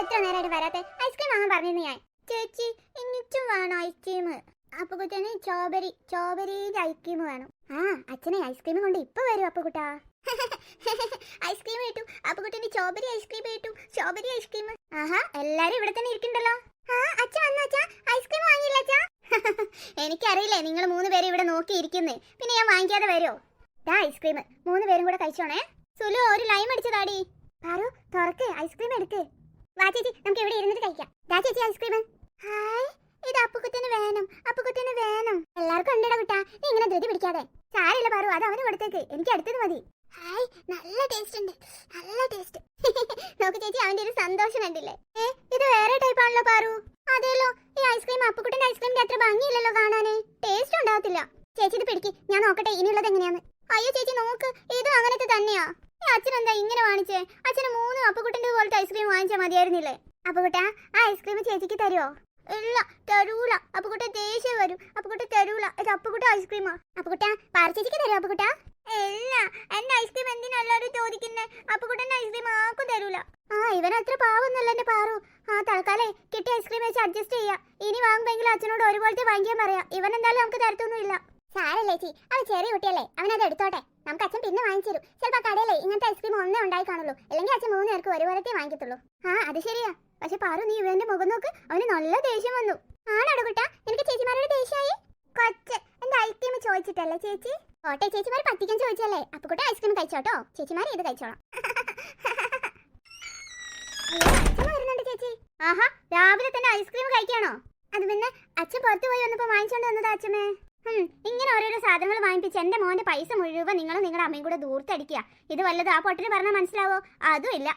എത്ര നേരമായിട്ട് വരാത്തെ? ഐസ്ക്രീം വാങ്ങാൻ പറഞ്ഞിരുന്നു ഞാൻ. ചേച്ചി എന്നിട്ടും വേണം ഐസ്ക്രീം അപ്പൊ കുട്ടന് ചോബരി ചോബരിയുടെ ഐസ്ക്രീം വേണം. ആ അച്ഛനെ ഐസ്ക്രീം കൊണ്ട് ഇപ്പൊ വരും അപ്പൊ കുട്ടാ ഐസ്ക്രീം കിട്ടും അപ്പൊ കുട്ടന് ചോബരി ഐസ്ക്രീം കിട്ടും ചോബരി ഐസ്ക്രീം ആഹാ എല്ലാരും ഇവിടെ തന്നെ ഇരിക്കണ്ടല്ലോ. ആ അച്ഛൻ വന്നു ഐസ്ക്രീം വാങ്ങിയില്ല അച്ഛാ. എനിക്കറിയില്ലേ നിങ്ങൾ മൂന്ന് പേരും ഇവിടെ നോക്കിയിരിക്കുന്നേ പിന്നെ ഞാൻ വാങ്ങിക്കാതെ വരുമോ ദാ ഐസ്ക്രീം മൂന്ന് പേരും കൂടെ കഴിച്ചോണേ. സുലു ഒരു ലൈം അടിച്ചതാടി. പാറു തുറക്ക്. ഐസ്ക്രീം എടുക്ക്. വാ ചേച്ചി നമുക്ക് ഇവിടെ ഇരുന്നിട്ട് കഴിക്കാം. ദാ ചേച്ചി ഐസ്ക്രീം. ഹായ് ഇത് അപ്പുക്കുത്തിന് വേണം അപ്പുക്കുത്തിന് വേണം. എല്ലാവർക്കും ഉണ്ടടാ കുട്ടാ നീ ഇങ്ങനെ ധൃതി പിടിക്കാതെ. സാരില്ല പറു അത് അവന് കൊടുത്തേക്ക് എനിക്ക് അടുത്തത് മതി. ഹായ് നല്ല ടേസ്റ്റ് ഉണ്ട് നല്ല ടേസ്റ്റ് നോക്ക് ചേച്ചി അവന്റെ ഒരു സന്തോഷം കണ്ടില്ലേ? ഏ ഇത് വേറെ ടൈപ്പ് ആണല്ലോ പാറു. അതേലോ ഈ ഐസ്ക്രീം അപ്പുക്കുട്ടന്റെ ഐസ്ക്രീമിന്റെ അത്ര ഭംഗിയില്ലല്ലോ കാണാന്. ടേസ്റ്റ് ഉണ്ടാവത്തില്ല. ചേച്ചി ഇത് പിടിക്ക് ഞാൻ നോക്കട്ടെ ഇനിയുള്ളത് എങ്ങനെയാന്ന്. അയ്യോ ചേച്ചി നോക്ക് ഇതും അങ്ങനത്തെ തന്നെയാ. എന്താ ഇങ്ങനെ വാങ്ങിച്ചേ അച്ഛന് മൂന്ന് അപ്പുകുട്ടന്റെ പോലത്തെ ഐസ്ക്രീം വാങ്ങിച്ചാൽ മതിയായിരുന്നില്ലേ? അപ്പുകുട്ട ആ ഐസ്ക്രീം ചേച്ചിക്ക് തരുമോ ഇല്ല തരൂല. അപ്പുകുട്ട ദേഷ്യം വരും. അപ്പുകുട്ട തരൂല. ഇത് അപ്പുകുട്ട ഐസ്ക്രീമാ അപ്പുകുട്ട പാർച്ചേച്ചിക്ക് തരുമോ അപ്പുകുട്ട ഇല്ല. എന്റെ ഐസ്ക്രീം എന്തിനല്ലാരും ചോദിക്കുന്നേ? അപ്പുകുട്ടന്റെ ഐസ്ക്രീം ആർക്കും തരൂല. ആ ഇവൻ അത്ര പാവൊന്നല്ല എന്റെ പാറു. ആ തൽക്കാലേ കിട്ടിയ ഐസ്ക്രീം വെച്ച് അഡ്ജസ്റ്റ് ചെയ്യാം. ഇനി വാങ്ങുമ്പോ അച്ഛനോട് ഒരുപോലത്തെ വാങ്ങിക്കാൻ പറയാം. ഇവൻ എന്തായാലും നമുക്ക് തരത്തൊന്നുമില്ല. സാരല്ലേ ചേച്ചി അവൻ ചെറിയ കുട്ടിയല്ലേ അവനത് എടുത്തോട്ടെ. നമുക്ക് അച്ഛൻ പിന്നെ വാങ്ങിച്ചു തരും. ചിലപ്പോൾ കടയിലേ ഇങ്ങനത്തെ ഐസ്ക്രീം ഒന്നേ ഉണ്ടായി കാണുള്ളൂ. അല്ലെങ്കിൽ അച്ഛൻ മൂന്ന് പേർക്ക് ഒരുപോലത്തെ വാങ്ങിക്കത്തുള്ളൂ. ആ അത് ശരിയാ. പക്ഷെ പാറു നീ ഇവന്റെ മുഖം നോക്ക്. അവന് നല്ല ദേഷ്യം വന്നു. ആണോ കുട്ടാ എനിക്ക് ചേച്ചിമാരോട് ദേഷ്യമായി കൊച്ച് എന്താ ഐസ്ക്രീം ചോദിച്ചിട്ടല്ലേ ചേച്ചി? ഓട്ടെ ചേച്ചിമാർ പറ്റിക്കാൻ ചോദിച്ചല്ലേ. അപ്പൊ കുട്ടി ഐസ്ക്രീം കഴിച്ചോട്ടോ? ചേച്ചിമാർ ഇത് കഴിച്ചോളാം. ചേച്ചി. ആഹാ രാവിലെ തന്നെ ഐസ്ക്രീം കഴിക്കാണോ? അത് പിന്നെ അച്ഛൻ പുറത്തു പോയി വന്നപ്പോ വാങ്ങിച്ചോണ്ട് വന്നതാ അച്ഛനെ ഇങ്ങനെ ഓരോരോ സാധനങ്ങൾ വാങ്ങിപ്പിച്ച് എന്റെ മോന്റെ പൈസ മുഴുവൻ നിങ്ങളും നിങ്ങളുടെ അമ്മയും കൂടെ ദൂർത്തടിക്കുക. ഇത് വല്ലത് ആ പൊട്ടന് പറഞ്ഞാൽ മനസ്സിലാവോ? അതും ഇല്ല.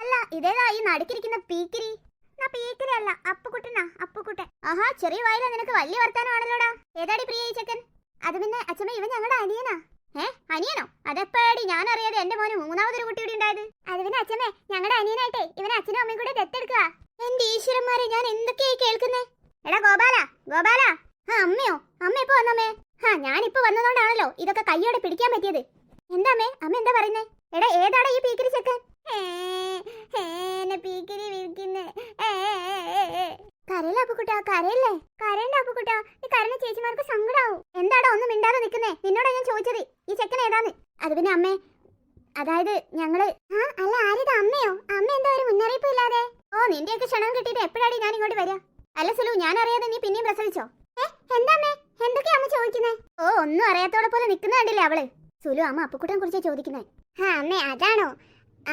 അല്ല ഇതേതാ ഈ നടുക്കിരിക്കുന്ന പീക്കിരി? നാ പീക്കിരി അല്ല അപ്പുകുട്ടനാ അപ്പുകുട്ടൻ. ആഹാ ചെറിയ വായില നിനക്ക് വലിയ വർത്താനമാണല്ലോടാ. ഏതാടി പ്രിയ ഈ ചെക്കൻ? അത് പിന്നെ അച്ഛമ്മ ഇവൻ ഞങ്ങളുടെ അനിയനാ. ഏ അനിയനോ? അതെപ്പോഴാടി ഞാൻ അറിയാതെ എന്റെ മോന് മൂന്നാമതൊരു കുട്ടി കൂടി ഉണ്ടായത്? അത് പിന്നെ അച്ഛമ്മേ ഞങ്ങളുടെ അനിയനായിട്ടേ ഇവനെ അച്ഛനും അമ്മയും കൂടെ ദത്തെടുക്കുക എന്റെ ഈശ്വരന്മാരെ ഞാൻ എന്തൊക്കെയായി കേൾക്കുന്നേ? എടാ ഗോപാല ഗോപാല. ആ അമ്മയോ? എപ്പോ വന്നമ്മേ? ആ ഞാനിപ്പോ വന്നതുകൊണ്ടാണല്ലോ ഇതൊക്കെ കയ്യോടെ പിടിക്കാൻ പറ്റിയത്. എന്താമേ അമ്മേ എന്താ പറയുന്നേ? എടാ ഏതാടാ ഈ പീക്കിരി ചെക്കൻ? പീക്കിരി വിൽക്കുന്നേ കരയില്ല അപ്പുക്കുട്ടാ? കരയില്ലേ? കരയണ്ട അപ്പുക്കുട്ടാ. ഈ കരഞ്ഞ ചേച്ചിമാർക്ക് സങ്കടാവും. എന്താടാ ഒന്നും മിണ്ടാതെ നിൽക്കുന്നേ നിന്നോടാ ഞാൻ ചോദിച്ചത്. ഈ ചെക്കൻ ഏതാന്ന്? അത് പിന്നെ അമ്മേ അതായത് ഞങ്ങൾ ആ അല്ല ആരിത് അമ്മയോ? അമ്മ എന്താ ഒരു മുന്നറിയിപ്പ് ഇല്ലാതെ? ഓ നിന്റെയൊക്കെ ക്ഷണം കിട്ടിയിട്ട് എപ്പോഴാടി ഞാൻ ഇങ്ങോട്ട് വരിക അല്ല സുലു ഞാൻ അറിയാതെ നീ പിന്നെയും പ്രസവിച്ചോ? ഏ എന്താ എന്തൊക്കെയാ അമ്മ ചോദിക്കുന്നേ? ഓ ഒന്നും അറിയാത്തോടെ പോലെ നിൽക്കുന്ന കണ്ടില്ലേ അവൾ? സുലു അമ്മ അപ്പുക്കുട്ടനെ കുറിച്ചാ ചോദിക്കുന്നേ. ആ അമ്മേ അതാണോ?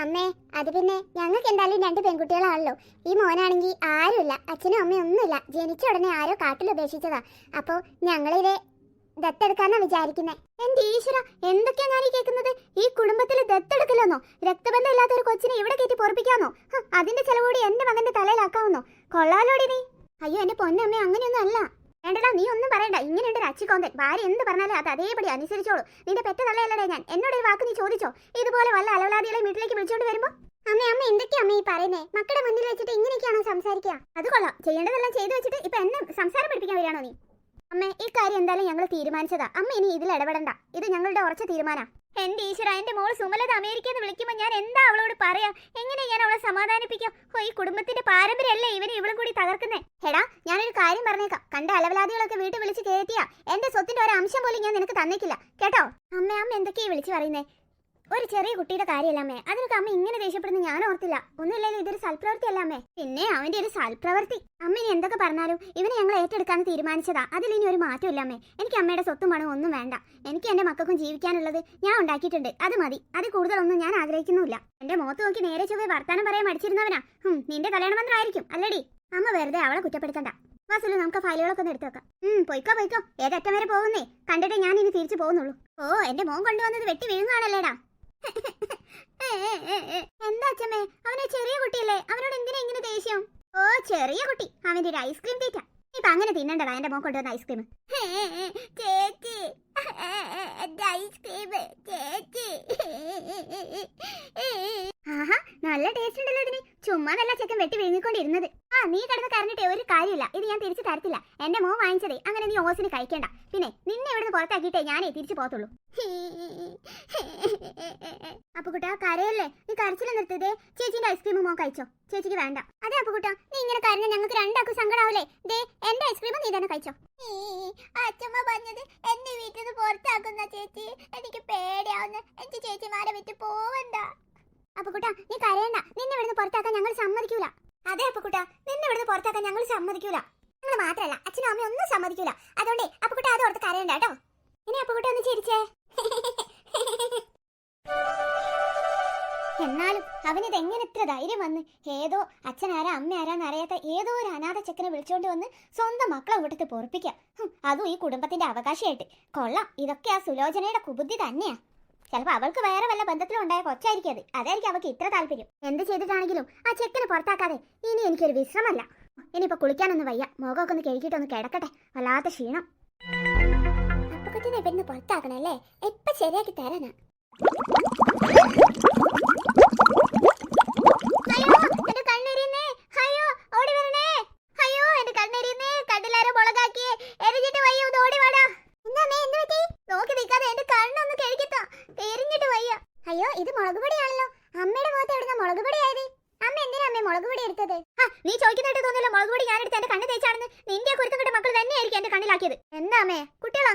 അമ്മേ അത് പിന്നെ ഞങ്ങൾക്ക് എന്തായാലും രണ്ട് പെൺകുട്ടികളാണല്ലോ. ഈ മോനാണെങ്കിൽ ആരുമില്ല അച്ഛനും അമ്മയും ഒന്നുമില്ല. ജനിച്ച ഉടനെ ആരോ കാട്ടിൽ ഉപേക്ഷിച്ചതാ. അപ്പോൾ ഞങ്ങളിത് ദത്തെടുക്കാന്നാ വിചാരിക്കുന്നേ. എന്റെ ഈശ്വര എന്തൊക്കെയാ ഞാൻ ഈ കേൾക്കുന്നത്? ഈ കുടുംബത്തിൽ ദത്തെടുക്കില്ലെന്നോ രക്തബന്ധം ഇല്ലാത്ത ഒരു കൊച്ചിനെ ഇവിടെ കയറ്റി പൊറപ്പിക്കാന്നോ? അതിന്റെ അതിന്റെ ചെലവുകൂടി എന്റെ മകന്റെ തലയിലാക്കാവുന്നോ? കൊള്ളാലോടി നീ. അയ്യോ എന്റെ പൊന്നമ്മ അങ്ങനെയൊന്നും അല്ല. വേണ്ടടാ നീ ഒന്നും പറയണ്ട. ഇങ്ങനെയുണ്ട് ഒരു അച്ചിക്കോന്തൻ ഭാര്യ എന്ത് പറഞ്ഞാലും അത് അതേപടി അനുസരിച്ചോളൂ. നിന്റെ പെറ്റ തള്ളയല്ലടേ ഞാൻ. എന്നോട് ഒരു വാക്ക് നീ ചോദിച്ചോ? ഇതുപോലെ വല്ല അലവലാദികളെ വീട്ടിലേക്ക് വിളിച്ചോണ്ട് വരുമ്പോ? അമ്മ അമ്മ എന്തൊക്കെയാ അമ്മ ഈ പറയുന്നേ? മക്കളുടെ മുന്നിൽ വെച്ചിട്ട് ഇങ്ങനെയൊക്കെയാണോ സംസാരിക്കുക? അത് കൊള്ളാം. ചെയ്യേണ്ടതെല്ലാം ചെയ്തു വെച്ചിട്ട് ഇപ്പൊ എന്നെ സംസാരം പഠിപ്പിക്കാൻ വരികയാണോ നീ? അമ്മ ഈ കാര്യം എന്തായാലും ഞങ്ങൾ തീരുമാനിച്ചതാ. അമ്മ ഇനി ഇതിൽ ഇടപെടണ്ട. ഞങ്ങളുടെ ഉറച്ച തീരുമാനാ. എന്റെ ഈശ്വര എന്റെ മോൾ സുമലത അമേരിക്കയിൽ നിന്ന് വിളിക്കുമ്പോൾ ഞാൻ എന്താ അവളോട് പറയാ? എങ്ങനെ ഞാൻ അവളെ സമാധാനിപ്പിക്കാം? ഓ ഈ കുടുംബത്തിന്റെ പാരമ്പര്യമല്ലേ ഇവനെ ഇവളും കൂടി തകർക്കുന്നേ? എടാ ഞാനൊരു കാര്യം പറഞ്ഞേക്കാം. കണ്ട അലവലാദികളൊക്കെ വീട്ടിൽ വിളിച്ച് കയറ്റിയാ എന്റെ സ്വത്തിന്റെ ഒരു അംശം പോലും ഞാൻ നിനക്ക് തന്നേക്കില്ല. കേട്ടോ? അമ്മ അമ്മ എന്തൊക്കെയാ വിളിച്ചു പറയുന്നേ? ഒരു ചെറിയ കുട്ടിയുടെ കാര്യമല്ല അമ്മേ അതിനൊക്കെ അമ്മ ഇങ്ങനെ ദേഷ്യപ്പെടുന്ന ഞാൻ ഓർത്തില്ല. ഒന്നുമില്ലെങ്കിൽ ഇതൊരു സൽപ്രവൃത്തി അല്ല അമ്മേ പിന്നെ അവന്റെ ഒരു സൽപ്രവൃത്തി അമ്മ ഇനി എന്തൊക്കെ പറഞ്ഞാലും ഇവനെ ഞങ്ങൾ ഏറ്റെടുക്കാൻ തീരുമാനിച്ചതാ. അതിൽ ഇനി ഒരു മാറ്റമില്ല അമ്മേ എനിക്ക് അമ്മയുടെ സ്വത്തും പണവും ഒന്നും വേണ്ട. എനിക്ക് എന്റെ മക്കൾക്കും ജീവിക്കാനുള്ളത് ഞാൻ ഉണ്ടാക്കിയിട്ടുണ്ട്. അത് മതി. അത് കൂടുതലൊന്നും ഞാൻ ആഗ്രഹിക്കുന്നുമില്ല. എന്റെ മുഖത്ത് നോക്കി നേരെ ചൊവ്വ വർത്താനം പറയാൻ മടിച്ചിരുന്നവനാ. നിന്റെ കല്യാണ മന്ത്രമായിരിക്കും അല്ലടി. അമ്മ വെറുതെ അവളെ കുറ്റപ്പെടുത്തണ്ട. വാസുലു നമുക്ക് ഫയലുകളൊക്കെ ഒന്ന് എടുത്തു വെക്കാം. ഉം പൊയ്ക്കോ പൊയ്ക്കോ. ഏതറ്റം വരെ പോകുന്നേ? കണ്ടിട്ട് ഞാൻ ഇനി തിരിച്ചു പോകുന്നുള്ളൂ. ഓ എന്റെ മോൻ കൊണ്ടുവന്നത് വെട്ടി വീഴുന്നതാണല്ലേടാ എന്താ അച്ഛമ്മേ? അവനെ ചെറിയ കുട്ടിയല്ലേ? അവനോട് എന്തിനാ ഇങ്ങനെ ദേഷ്യം? ഓ ചെറിയ കുട്ടി. അവന്റെ ഒരു ഐസ്ക്രീം തീറ്റ. ഇപ്പൊ അങ്ങനെ തിന്നണ്ടടാ എന്റെ മോൻ കൊണ്ടുവന്ന ഐസ്ക്രീം. ചേച്ചി. ഐസ്ക്രീം ചേച്ചി. ആഹാ നല്ല ടേസ്റ്റ് ഉണ്ടല്ലോ ഇതിന്. ചുമ്മാ നല്ല ചെക്കൻ വെട്ടി വിഴുങ്ങിക്കൊണ്ടിരുന്നത്. ആ നീ കിടന്ന് കരഞ്ഞിട്ടേ ഒരു കാര്യമില്ല. ഇത് ഞാൻ തിരിച്ചു തരത്തില്ല. എന്റെ മോൻ വാങ്ങിച്ചതേ. അങ്ങനെ നീ ഓസിന് കഴിക്കണ്ട. പിന്നെ നിന്നെ ഇവിടുന്ന് പുറത്താക്കിയിട്ടേ ഞാനേ തിരിച്ചു പോകത്തുള്ളൂ. അപ്പൊ കുട്ടാ കരയല്ലേ? നീ കരച്ചില്ല നിർത്തതേ ചേച്ചിന്റെ ഐസ്ക്രീം മോൻ കഴിച്ചോ? ചേച്ചിക്ക് വേണ്ട. അതെ അപ്പൊ കുട്ടാ നീ ഇങ്ങനെ കരഞ്ഞ ഞങ്ങൾക്ക് രണ്ടാക്കും സങ്കടാവൂലേ? ദേ എന്റെ ഐസ്ക്രീം നീ തന്നെ കഴിച്ചോ. അച്ഛമ്മ പറഞ്ഞത് എന്റെ വീട്ടിൽ നിന്ന് പുറത്താക്കുന്ന ചേച്ചി എനിക്ക് പേടിയാവുന്ന. എന്റെ ചേച്ചിമാരെ വിറ്റ് പോവണ്ട. അപ്പൊ കുട്ടാ നീ കരയണ്ട. നിന്നെ ഇവിടുന്ന് പുറത്താക്കാൻ ഞങ്ങൾ സമ്മതിക്കൂല. അതെ അപ്പൊ കുട്ടാ നിന്നെ ഇവിടുന്ന് പുറത്താക്കാൻ ഞങ്ങൾ സമ്മതിക്കൂല. ഞങ്ങൾ മാത്രല്ല അച്ഛനും അമ്മയും ഒന്നും സമ്മതിക്കൂല. അതുകൊണ്ട് അപ്പൊ കുട്ടാ അത് ഓർത്ത് കരയണ്ട കേട്ടോ. ഇനി അപ്പൊ കുട്ടാ ഒന്ന് ചിരിച്ചേ. എന്നാലും അവനിത് എങ്ങനെ ഇത്ര ധൈര്യം വന്ന്? ഏതോ അച്ഛനാരാ അമ്മ അറിയാത്ത ഏതോ ഒരു അനാഥ ചെക്കനെ വിളിച്ചോണ്ട് വന്ന് സ്വന്തം മക്കളെ കൂട്ടത്തിൽ പൊറപ്പിക്കാം. അതും ഈ കുടുംബത്തിന്റെ അവകാശമായിട്ട് കൊള്ളാം ഇതൊക്കെ ആ സുലോചനയുടെ കുബുദ്ധി തന്നെയാ. ചിലപ്പോ അവൾക്ക് വേറെ വല്ല ബന്ധത്തിലും ഉണ്ടായ കൊച്ചായിരിക്കും അത്. അതായിരിക്കും അവൾക്ക് ഇത്ര താല്പര്യം. എന്ത് ചെയ്തിട്ടാണെങ്കിലും ആ ചെക്കനെ പുറത്താക്കാതെ ഇനി എനിക്കൊരു വിശ്രമല്ല. ഇനിയിപ്പോ കുളിക്കാനൊന്നും വയ്യ. മുഖമൊക്കെ ഒന്ന് കഴുകിയിട്ട് ഒന്ന് കിടക്കട്ടെ. വല്ലാത്ത ക്ഷീണം. അപ്പക്കത്തിനെ ഇവിടുന്ന് പുറത്താക്കണല്ലേ? എപ്പൊ ശരിയാക്കി തരാനാ അയ്യോ എന്റെ കണ്ണെരിയുന്നേ അയ്യോ ഓടി വരണേ അയ്യോ എന്റെ കണ്ണെരിയുന്നേ കണ്ണിലാരോ മുളകാക്കിയേ എരിഞ്ഞിട്ട് വയ്യ ഒന്ന് ഓടി വാടാ നോക്കി നിൽക്കാതെ എന്റെ കണ്ണൊന്ന് കഴിക്കത്താ എരിഞ്ഞിട്ട് വയ്യ അയ്യോ ഇത് മുളക് പൊടിയാണല്ലോ അമ്മയുടെ മുഖത്ത് എവിടുന്ന മുളക് പൊടി ആയത് അമ്മ എന്തിനാ അമ്മ മുളക് പൊടി എടുത്തത് ആ, നീ ചോദിക്കുന്നതായിട്ട് തോന്നില്ല മുളക് പൊടി ഞാൻ എടുത്ത് എന്റെ കണ്ണ് തേച്ചാണെന്ന് നിന്റെ കുരുത്തം കിട്ട മക്കൾ തന്നെയായിരിക്കും എന്റെ കണ്ണിലാക്കിയത് എന്താ അമ്മേ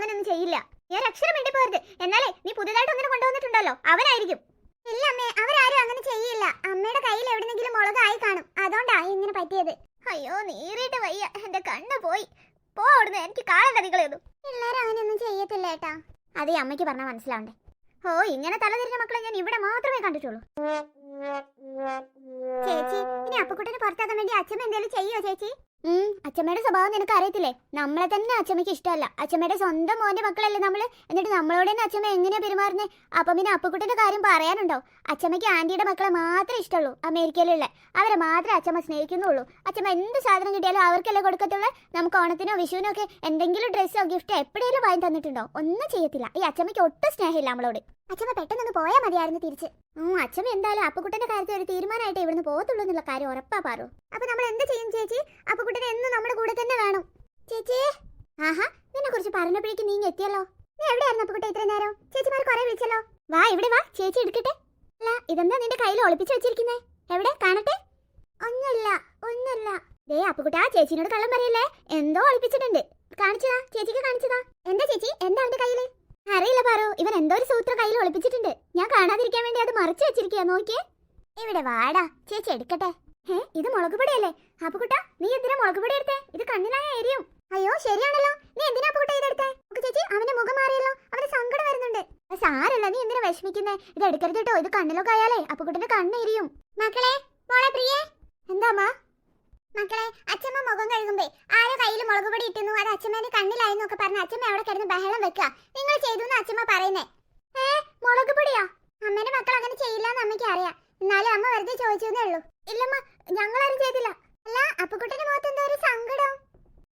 അങ്ങനെയൊന്നും ചെയ്യില്ല. ഞാൻ അക്ഷരം വേണ്ടി പോരുത് എന്നാലേ നീ പുതുതായിട്ട് ഒന്നിനെ കൊണ്ടുവന്നിട്ടുണ്ടല്ലോ. അവനായിരിക്കും. ഇല്ല അമ്മേ അവരാരും അങ്ങനെ ചെയ്യില്ല. അമ്മയുടെ കയ്യിൽ എവിടെന്നെങ്കിലും മുളകായി കാണും. അതുകൊണ്ടാ ഇങ്ങനെ പറ്റിയത്. അയ്യോ നേരിട്ട് വയ്യ. എന്റെ കണ്ണ് പോയി. പോ അവിടുന്ന്. എനിക്ക് കാണണ്ട നിങ്ങളെയൊന്നും പിള്ളേർ അങ്ങനെയൊന്നും ചെയ്യത്തില്ല ഏട്ടാ. അത് ഈ അമ്മയ്ക്ക് പറഞ്ഞാൽ മനസ്സിലാവണ്ടേ. ഓ ഇങ്ങനെ തലതിരിഞ്ഞ മക്കളെ ഞാൻ ഇവിടെ മാത്രമേ കണ്ടിട്ടുള്ളൂ. ചേച്ചി ഇനി അപ്പക്കുട്ടനെ പുറത്താക്കാൻ വേണ്ടി അച്ഛൻ എന്തെങ്കിലും ചെയ്യോ ചേച്ചി? അച്ഛമ്മയുടെ സ്വഭാവം നിനക്ക് അറിയത്തില്ലേ നമ്മളെ തന്നെ അച്ഛമ്മയ്ക്ക് ഇഷ്ടമല്ല. അച്ഛമ്മയുടെ സ്വന്തം മോന്റെ മക്കളല്ലേ നമ്മൾ? എന്നിട്ട് നമ്മളോട് തന്നെ അച്ഛമ്മ എങ്ങനെയാ പെരുമാറുന്നത് അപ്പം പിന്നെ അപ്പുക്കുട്ടിന്റെ കാര്യം പറയാനുണ്ടോ? അച്ഛമ്മയ്ക്ക് ആന്റിയുടെ മക്കളെ മാത്രമേ ഇഷ്ടമുള്ളൂ അമേരിക്കയിലുള്ള. അവരെ മാത്രമേ അച്ഛമ്മ സ്നേഹിക്കുന്നുള്ളൂ. അച്ഛമ്മ എന്ത് സാധനം കിട്ടിയാലും അവർക്കല്ലേ കൊടുക്കത്തുള്ളൂ. നമുക്ക് ഓണത്തിനോ വിഷുവിനോ ഒക്കെ എന്തെങ്കിലും ഡ്രസ്സോ ഗിഫ്റ്റോ എപ്പോഴേലും വാങ്ങി തന്നിട്ടുണ്ടോ? ഒന്നും ചെയ്യത്തില്ല. ഈ അച്ഛമ്മയ്ക്ക് ഒട്ടും സ്നേഹമില്ല നമ്മളോട്. അച്ഛമ്മ പെട്ടെന്നൊന്ന് പോയാൽ മതിയായിരുന്നു തിരിച്ച്. ഉം അച്ഛമ്മ എന്തായാലും അപ്പുക്കുട്ടന്റെ കാര്യത്തിൽ ഒരു തീരുമാനമായിട്ട് ഇവിടുന്ന് പോകത്തുള്ളൂ എന്നുള്ള കാര്യം ഉറപ്പാ പാറു. അപ്പൊ നമ്മൾ എന്ത് ചെയ്യും ചേച്ചി? അപ്പുക്കുട്ടനെ എന്നും നമ്മുടെ കൂടെ തന്നെ വേണം. ചേച്ചി? ആഹാ നിന്നെ കുറിച്ച് പറഞ്ഞപ്പോഴേക്ക് നീ എത്തിയല്ലോ. നീ എവിടെയായിരുന്നു അപ്പുക്കുട്ട ഇത്ര നേരം? ചേച്ചിമാർ കുറെ വിളിച്ചല്ലോ. വാ ഇവിടെ വാ. ചേച്ചി എടുക്കട്ടെ. അല്ല ഇതെന്താ നിന്റെ കയ്യിൽ ഒളിപ്പിച്ചു വെച്ചിരിക്കുന്നേ? എവിടെ? കാണട്ടെ? ഒന്നല്ല ഒന്നല്ല ദേ അപ്പുക്കുട്ട ചേച്ചിനോട് കള്ളം പറയല്ലേ? എന്തോ ഒളിപ്പിച്ചിട്ടുണ്ട്. കാണിച്ചതാ ചേച്ചിക്ക് കാണിച്ചതാ. എന്താ ചേച്ചി? എന്താ അവന്റെ കയ്യിൽ? അറിയില്ല പാറു. ഇവൻ എന്തോ ഒരു സൂത്രം കയ്യിൽ ഒളിപ്പിച്ചിട്ടുണ്ട്. ഞാൻ കാണാതിരിക്കാൻ വേണ്ടി അത് മറച്ചു വെച്ചിരിക്കുക നോക്കിയേ. ഇവിടെ വാടാ. ചേച്ചി എടുക്കട്ടെ. ഇത് മുളക് പൊടിയല്ലേ? അപ്പുകുട്ട നീ എന്തിനാ മുളക് പൊടി എടുത്തേ? ഇത് കണ്ണിനായ എരിയും. അയ്യോ ശരിയാണല്ലോ. നീ എന്തിനാ അപ്പുകുട്ട ഇതെടുത്തേ ചേച്ചി അവന്റെ മുഖം മാറിയല്ലോ. അവന് സങ്കടം വരുന്നുണ്ട്. സാരല്ല നീ എന്തിനാ വിഷമിക്കുന്നേ? ഇത് എടുക്കരുത് കേട്ടോ. ഇത് കണ്ണിലൊക്കെ ആയാലേ അപ്പുകുട്ടന്റെ കണ്ണ് എരിയും മക്കളെ മോളെ പ്രിയേ. എന്താ മക്കളെ അച്ഛമ്മ മുഖം കഴുകുമ്പേ ആരോ കയ്യിൽ മുളക് പൊടി ഇട്ടുന്നു അത് അച്ഛമ്മേന്റെ കണ്ണിലായിരുന്നു ഒക്കെ പറഞ്ഞ് അച്ഛമ്മ അവിടെ കിടന്ന് ബഹളം വെക്കുക. നിങ്ങൾ ചെയ്തു എന്ന് അച്ഛമ്മ പറയുന്നേ. ഏ മുളക് പൊടിയാ? അമ്മേന്റെ മക്കൾ അങ്ങനെ ചെയ്യില്ല എന്ന് അമ്മയ്ക്ക് അറിയാം. എന്നാലും അമ്മ വെറുതെ ചോദിച്ചതേ ഉള്ളൂ. ഇല്ലമ്മ ഞങ്ങളാരും ചെയ്തില്ല. അല്ല അപ്പുക്കുട്ടന്റെ മുഖത്ത് എന്തോ ഒരു സങ്കടം.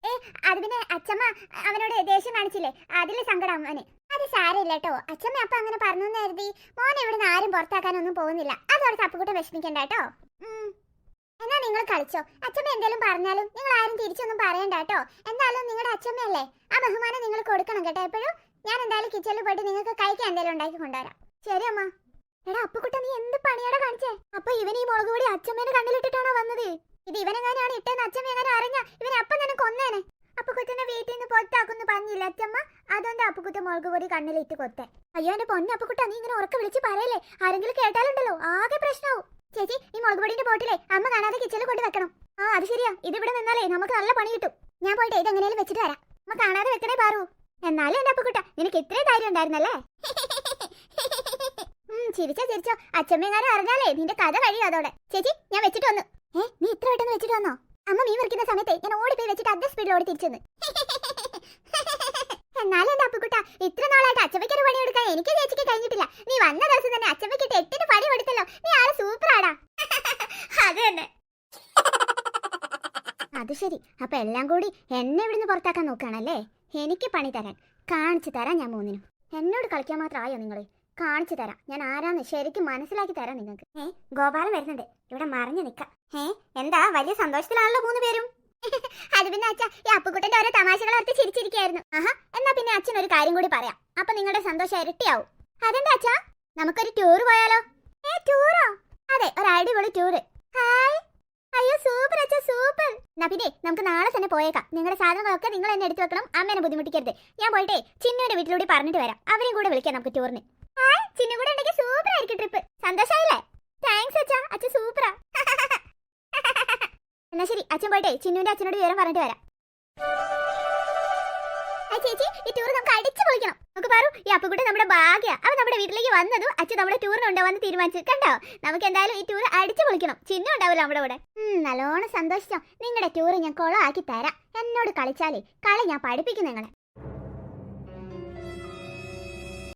ഏ അത് പിന്നെ അച്ഛമ്മ അവനോട് ദേഷ്യം കാണിച്ചില്ലേ? അതിൽ സങ്കടം അമ്മന് അത് സാരമില്ല കേട്ടോ. അച്ഛമ്മ അപ്പൊ അങ്ങനെ പറഞ്ഞു എന്ന് കരുതി. മോനെ ഇവിടുന്ന് ആരും പുറത്താക്കാനൊന്നും പോകുന്നില്ല. അതോടത്ത് അപ്പുക്കുട്ടൻ വിഷമിക്കണ്ട കേട്ടോ. എന്നാ നിങ്ങൾ കളിച്ചോ? അച്ഛമ്മ എന്തേലും പറഞ്ഞാലും നിങ്ങൾ ആരും തിരിച്ചൊന്നും പറയണ്ട കേട്ടോ. എന്തായാലും നിങ്ങളുടെ അച്ഛമ്മയല്ലേ? ആ ബഹുമാനം നിങ്ങൾ കൊടുക്കണം കേട്ടോ. എപ്പോഴും ഞാൻ എന്തായാലും കിച്ചണിൽ പോയിട്ട് നിങ്ങൾക്ക് കഴിക്കാൻ എന്തേലും ഉണ്ടാക്കി കൊണ്ടുവരാം. ശരി അമ്മ. എടാ അപ്പുക്കുട്ട നീ എന്ത് പണിയാടെ കാണിച്ചേ? അപ്പൊ ഇവൻ ഈ മുളക് പൊടി അച്ഛമ്മേനെ കണ്ണിലിട്ടിട്ടാണോ വന്നത്? ഇത് ഇവനെങ്ങാനാണ് ഇട്ടെന്ന് അച്ഛമ്മ എങ്ങനെ അറിഞ്ഞ ഇവനെ അപ്പം തന്നെ കൊന്നേനെ. അപ്പുക്കുട്ടനെ വീട്ടിൽ നിന്ന് പുറത്താക്കുന്നു പറഞ്ഞില്ല അച്ഛമ്മ? അതുകൊണ്ട് അപ്പുക്കുട്ട മുളക് പൊടി കണ്ണിലിട്ട് കൊത്തേ. അയ്യോ എന്റെ പൊന്നെ അപ്പുക്കുട്ട നീ ഇങ്ങനെ ഉറക്കെ വിളിച്ച് പറയല്ലേ? ആരെങ്കിലും കേട്ടാലുണ്ടല്ലോ ആകെ പ്രശ്നമാവും ചേച്ചി ഈ മുളക് പൊടിന്റെ ബോട്ടിലെ അമ്മ കാണാതെ കിച്ചണിൽ കൊണ്ട് വെക്കണം. ആ അത് ശരിയാ. ഇത് ഇവിടെ നിന്നാലേ നമുക്ക് നല്ല പണി കിട്ടും. ഞാൻ പോയിട്ട് ഇത് എങ്ങനെയാലും വെച്ചിട്ട് വരാം. അമ്മ കാണാതെ വെക്കണേ പാറു. എന്നാലും എന്റെ അപ്പുക്കുട്ട നിനക്ക് ഇത്രയും ധൈര്യം ഉണ്ടായിരുന്നല്ലേ? ചിരിച്ചോ ചിരിച്ചോ. അച്ഛമ്മേങ്ങാനും അറിഞ്ഞാലേ നിന്റെ കഥ കഴിയും അതോടെ. ചേച്ചി ഞാൻ വെച്ചിട്ട് വന്നു. ഏ നീ ഇത്ര പെട്ടെന്ന് വെച്ചിട്ട് വന്നോ? അമ്മ മീൻ വെക്കുന്ന സമയത്തെ ഞാൻ ഓടിപ്പോയി വെച്ചിട്ട് അതേ സ്പീഡിൽ ഓടി തിരിച്ചു എന്നാലും പണി എനിക്ക് കഴിഞ്ഞിട്ടില്ല. നീ വന്ന ദിവസം തന്നെ പണി കൊടുത്തല്ലോ. നീ ആൾ സൂപ്പറാടാ. അത് തന്നെ. അത് ശരി. അപ്പൊ എല്ലാം കൂടി എന്നെ ഇവിടുന്ന് പുറത്താക്കാൻ നോക്കുകയാണല്ലേ? എനിക്ക് പണി തരാൻ. കാണിച്ചു തരാം ഞാൻ മൂന്നിനും. എന്നോട് കളിക്കാൻ മാത്രം ആയോ നിങ്ങൾ കാണിച്ചു തരാം. ഞാൻ ആരാന്ന് ശരിക്കും മനസ്സിലാക്കി തരാം നിങ്ങൾക്ക്. ഏ വരുന്നുണ്ട്. ഇവിടെ മറിഞ്ഞു നിക്ക ഏ എന്താ വലിയ സന്തോഷത്തിലാണല്ലോ മൂന്ന് പേരും? അത് പിന്നെ അച്ഛ ഈ അപ്പുക്കുട്ടന്റെ ഓരോ തമാശകൾ ഓർത്ത് ചിരിച്ചിരിക്കായിരുന്നു ആഹാ എന്നാ പിന്നെ അച്ഛൻ ഒരു കാര്യം കൂടി പറയാം. അപ്പൊ നിങ്ങളുടെ സന്തോഷം ഇരട്ടിയാവും. അതെന്താ അച്ഛാ? നമുക്കൊരു ടൂർ പോയാലോ? ഏ ടൂറോ? അതെ ഒരു അടിപൊളി ടൂറ്. ഹായ്. അയ്യോ സൂപ്പർ അച്ഛാ സൂപ്പർ. എന്നാ പിന്നെ നമുക്ക് നാളെ തന്നെ പോയേക്കാം. നിങ്ങളുടെ സാധനങ്ങളൊക്കെ നിങ്ങൾ തന്നെ എടുത്തു വെക്കണം. അമ്മേനെ ബുദ്ധിമുട്ടിക്കരുത്. ഞാൻ പോയിട്ടേ ചിന്നുവിന്റെ വീട്ടിലൂടെ പറഞ്ഞിട്ട് വരാം. അവരെയും കൂടെ വിളിക്കാം നമുക്ക് ടൂറിന്. ഹായ് ചിന്നു കൂടെ ഉണ്ടെങ്കിൽ സൂപ്പർ ആയിരിക്കും ട്രിപ്പ്. സന്തോഷായില്ലേ? താങ്ക്സ് അച്ഛാ അച്ഛ സൂപ്പറാ. എന്നാ ശരി അച്ഛൻ പോയിട്ടെ. ചിന്നുവിന്റെ അച്ഛനോട് വിവരം പറഞ്ഞിട്ട് വരാം. ചേച്ചി ഈ ടൂർ നമുക്ക് അടിച്ചു പൊളിക്കണം. നമുക്ക് പറു ഈ അപ്പുകുട്ടി നമ്മുടെ ഭാഗ്യ. അവൻ നമ്മുടെ വീട്ടിലേക്ക് വന്നതും അച്ഛൻ നമ്മുടെ ടൂറിന് ഉണ്ടാവാന്ന് തീരുമാനിച്ചു കണ്ടോ? നമുക്ക് എന്തായാലും ഈ ടൂർ അടിച്ചു പൊളിക്കണം. ചിഹ്നം ഉണ്ടാവില്ല നമ്മുടെ കൂടെ. നല്ലോണം സന്തോഷിച്ചോ. നിങ്ങളുടെ ടൂർ ഞാൻ കൊളമാക്കി തരാം. എന്നോട് കളിച്ചാലേ കളി ഞാൻ പഠിപ്പിക്കും നിങ്ങളെ.